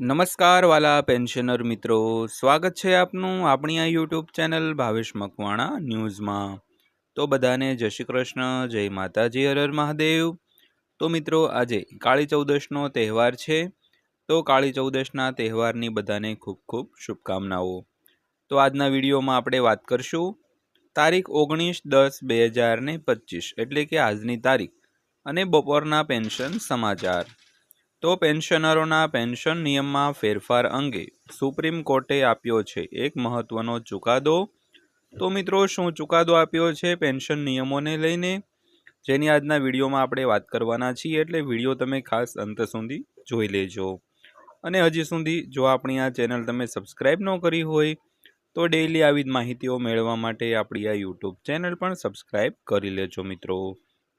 નમસ્કાર વાલા પેન્શનર મિત્રો. સ્વાગત છે આપનું આપણી આ યુટ્યુબ ચેનલ ભાવેશ મકવાણા ન્યૂઝમાં. તો બધાને જય શ્રી કૃષ્ણ, જય માતાજી હરર મહાદેવ. તો મિત્રો, આજે કાળી ચૌદશનો તહેવાર છે. તો કાળી ચૌદશના તહેવારની બધાને ખૂબ ખૂબ શુભકામનાઓ. તો આજના વિડીયોમાં આપણે વાત કરશું તારીખ ઓગણીસ દસ બે હજાર ને પચીસ, એટલે કે આજની તારીખ અને બપોરના પેન્શન સમાચાર. તો પેન્શનરોના પેન્શન નિયમમાં ફેરફાર અંગે સુપ્રીમ કોર્ટે આપ્યો છે એક મહત્વનો ચુકાદો. તો મિત્રો, શું ચુકાદો આપ્યો છે પેન્શન નિયમોને લઈને? જેની આજના વિડીયોમાં આપણે વાત કરવાના છીએ, એટલે વીડિયો તમે ખાસ અંત સુધી જોઈ લેજો. અને હજી સુધી જો આપણી આ ચેનલ તમે સબસ્ક્રાઈબ ન કરી હોય, તો ડેઈલી આવી જ માહિતીઓ મેળવવા માટે આપણી આ યુટ્યુબ ચેનલ પણ સબસ્ક્રાઈબ કરી લેજો મિત્રો.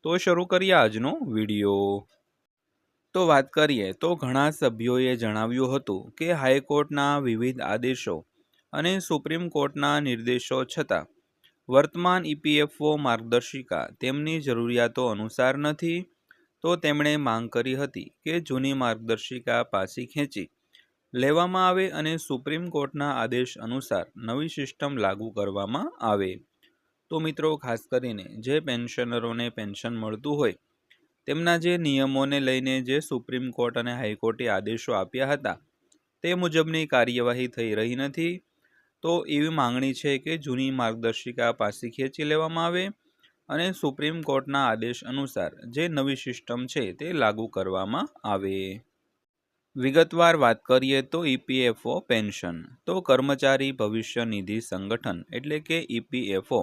તો શરૂ કરીએ આજનો વીડિયો. તો વાત કરીએ, તો ઘણા સભ્યોએ જણાવ્યું હતું કે હાઈકોર્ટના વિવિધ આદેશો અને સુપ્રીમ કોર્ટના નિર્દેશો છતાં વર્તમાન ઈપીએફઓ માર્ગદર્શિકા તેમની જરૂરિયાતો અનુસાર નથી, તો તેમણે માંગ કરી હતી કે જૂની માર્ગદર્શિકા પાછી ખેંચી લેવામાં આવે અને સુપ્રીમ કોર્ટના આદેશ અનુસાર નવી સિસ્ટમ લાગુ કરવામાં આવે. તો મિત્રો, ખાસ કરીને જે પેન્શનરોને પેન્શન મળતું હોય તેમના જે નિયમોને લઈને જે સુપ્રીમ કોર્ટ અને હાઈકોર્ટે આદેશો આપ્યા હતા, તે મુજબની કાર્યવાહી થઈ રહી નથી. તો એવી માંગણી છે કે જૂની માર્ગદર્શિકા પાછી ખેંચી લેવામાં આવે અને સુપ્રીમ કોર્ટના આદેશ અનુસાર જે નવી સિસ્ટમ છે તે લાગુ કરવામાં આવે. વિગતવાર વાત કરીએ તો ઈપીએફઓ પેન્શન. તો કર્મચારી ભવિષ્ય નિધિ સંગઠન એટલે કે ઈપીએફઓ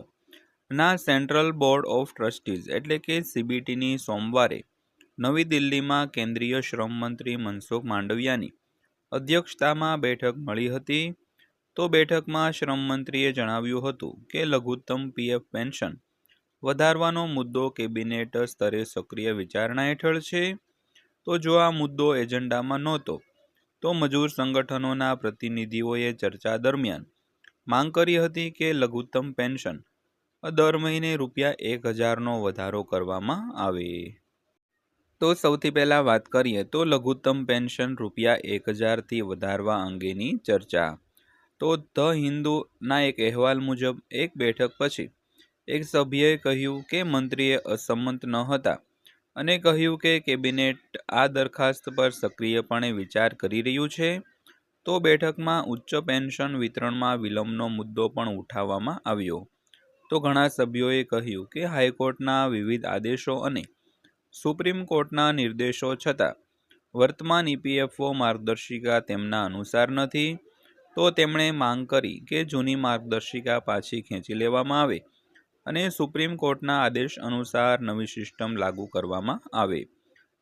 ના સેન્ટ્રલ બોર્ડ ઓફ ટ્રસ્ટીઝ એટલે કે સીબીટીની સોમવારે નવી દિલ્હીમાં કેન્દ્રીય શ્રમ મંત્રી મનસુખ માંડવિયાની અધ્યક્ષતામાં બેઠક મળી હતી. તો બેઠકમાં શ્રમ મંત્રીએ જણાવ્યું હતું કે લઘુત્તમ પીએફ પેન્શન વધારવાનો મુદ્દો કેબિનેટ સ્તરે સક્રિય વિચારણા હેઠળ છે. તો જો આ મુદ્દો એજન્ડામાં નહોતો, તો મજૂર સંગઠનોના પ્રતિનિધિઓએ ચર્ચા દરમિયાન માંગ કરી હતી કે લઘુત્તમ પેન્શન દર મહિને રૂપિયા એક હજારનો વધારો કરવામાં આવે. તો સૌથી પહેલાં વાત કરીએ તો લઘુત્તમ પેન્શન રૂપિયા એક હજારથી વધારવા અંગેની ચર્ચા. તો ધ હિન્દુના એક અહેવાલ મુજબ એક બેઠક પછી એક સભ્યએ કહ્યું કે મંત્રીએ અસંમત ન હતા અને કહ્યું કે કેબિનેટ આ દરખાસ્ત પર સક્રિયપણે વિચાર કરી રહ્યું છે. તો બેઠકમાં ઉચ્ચ પેન્શન વિતરણમાં વિલંબનો મુદ્દો પણ ઉઠાવવામાં આવ્યો. તો ઘણા સભ્યોએ કહ્યું કે હાઈકોર્ટના વિવિધ આદેશો અને સુપ્રીમ કોર્ટના નિર્દેશો છતાં વર્તમાન ઈપીએફઓ માર્ગદર્શિકા તેમના અનુસાર નથી. તો તેમણે માંગ કરી કે જૂની માર્ગદર્શિકા પાછી ખેંચી લેવામાં આવે અને સુપ્રીમ કોર્ટના આદેશ અનુસાર નવી સિસ્ટમ લાગુ કરવામાં આવે.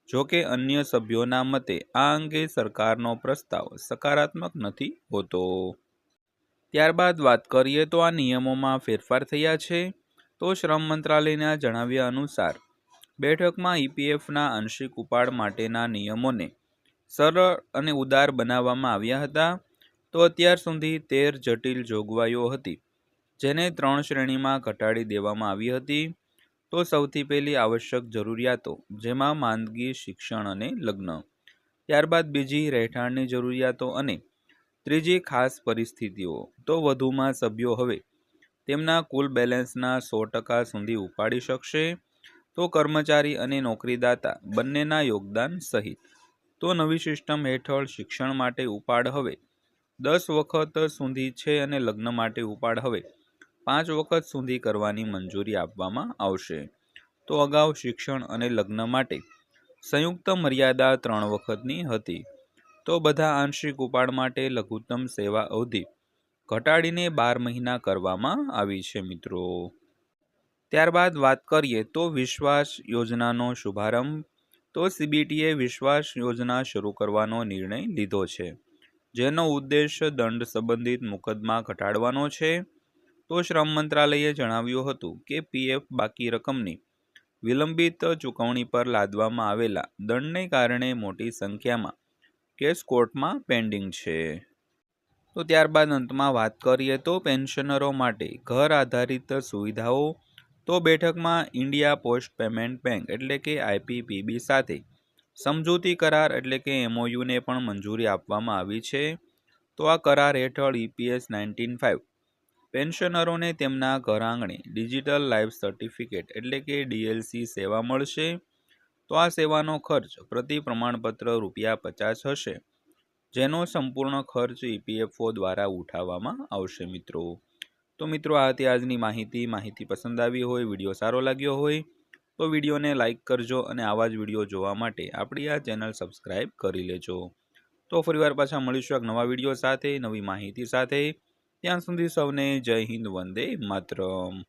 જો કે અન્ય સભ્યોના મતે આ અંગે સરકારનો પ્રસ્તાવ સકારાત્મક નથી હોતો. ત્યારબાદ વાત કરીએ તો આ નિયમોમાં ફેરફાર થયા છે. તો શ્રમ મંત્રાલયના જણાવ્યા અનુસાર, બેઠકમાં ઈપીએફના આંશિક ઉપાડ માટેના નિયમોને સરળ અને ઉદાર બનાવવામાં આવ્યા હતા. તો અત્યાર સુધી તેર જટિલ જોગવાઈઓ હતી, જેને ત્રણ શ્રેણીમાં ઘટાડી દેવામાં આવી હતી. તો સૌથી પહેલી આવશ્યક જરૂરિયાતો, જેમાં માંદગી, શિક્ષણ અને લગ્ન. ત્યારબાદ બીજી રહેઠાણની જરૂરિયાતો અને ત્રીજી ખાસ પરિસ્થિતિઓ. તો વધુમાં સભ્યો હવે તેમના કુલ બેલેન્સના સો ટકા સુધી ઉપાડી શકશે. તો કર્મચારી અને નોકરીદાતા બંનેના યોગદાન સહિત. તો નવી સિસ્ટમ હેઠળ શિક્ષણ માટે ઉપાડ હવે દસ વખત સુધી છે અને લગ્ન માટે ઉપાડ હવે પાંચ વખત સુધી કરવાની મંજૂરી આપવામાં આવશે. તો અગાઉ શિક્ષણ અને લગ્ન માટે સંયુક્ત મર્યાદા ત્રણ વખતની હતી. તો બધા આંશિક ઉપાડ માટે લઘુત્તમ સેવા અવધિ ઘટાડીને બાર મહિના કરવામાં આવી છે, મિત્રો. ત્યારબાદ વાત કરીએ તો વિશ્વાસ યોજનાનો શુભારંભ. તો સીબીટીએ વિશ્વાસ યોજના શરૂ કરવાનો નિર્ણય લીધો છે. જેનો ઉદ્દેશ દંડ સંબંધિત મુકદમા ઘટાડવાનો છે. તો શ્રમ મંત્રાલયે જણાવ્યું હતું કે પીએફ બાકી રકમની વિલંબિત ચૂકવણી પર લાદવામાં આવેલા દંડને કારણે મોટી સંખ્યામાં કેસ કોર્ટમાં પેન્ડિંગ છે. તો ત્યારબાદ અંતમાં વાત કરીએ તો પેન્શનરો માટે ઘર આધારિત સુવિધાઓ, તો બેઠકમાં ઇન્ડિયા પોસ્ટ પેમેન્ટ બેંક એટલે કે આઈપીપીબી સાથે સમજૂતી કરાર એટલે કે એમઓયુને પણ મંજૂરી આપવામાં આવી છે. તો આ કરાર હેઠળ ઈપીએસ નાઇન્ટીન ફાઇવ પેન્શનરોને તેમના ઘર આંગણે ડિજિટલ લાઈફ સર્ટિફિકેટ એટલે કે ડીએલસી સેવા મળશે. તો આ સેવાનો ખર્ચ પ્રતિ પ્રમાણપત્ર રૂપિયા પચાસ હશે. જેનો સંપૂર્ણ ખર્ચ ઈપીએફઓ દ્વારા ઉઠાવવામાં આવશે મિત્રો. તો મિત્રો, આ હતી આજની માહિતી. માહિતી પસંદ આવી હોય, વીડિયો સારો લાગ્યો હોય, તો વિડીયોને લાઇક કરજો અને આવા જ વીડિયો જોવા માટે આપણી આ ચેનલ સબસ્ક્રાઈબ કરી લેજો. તો ફરીવાર પાછા મળીશું એક નવા વીડિયો સાથે, નવી માહિતી સાથે. ત્યાં સુધી સૌને જય હિન્દ, વંદે માતરમ.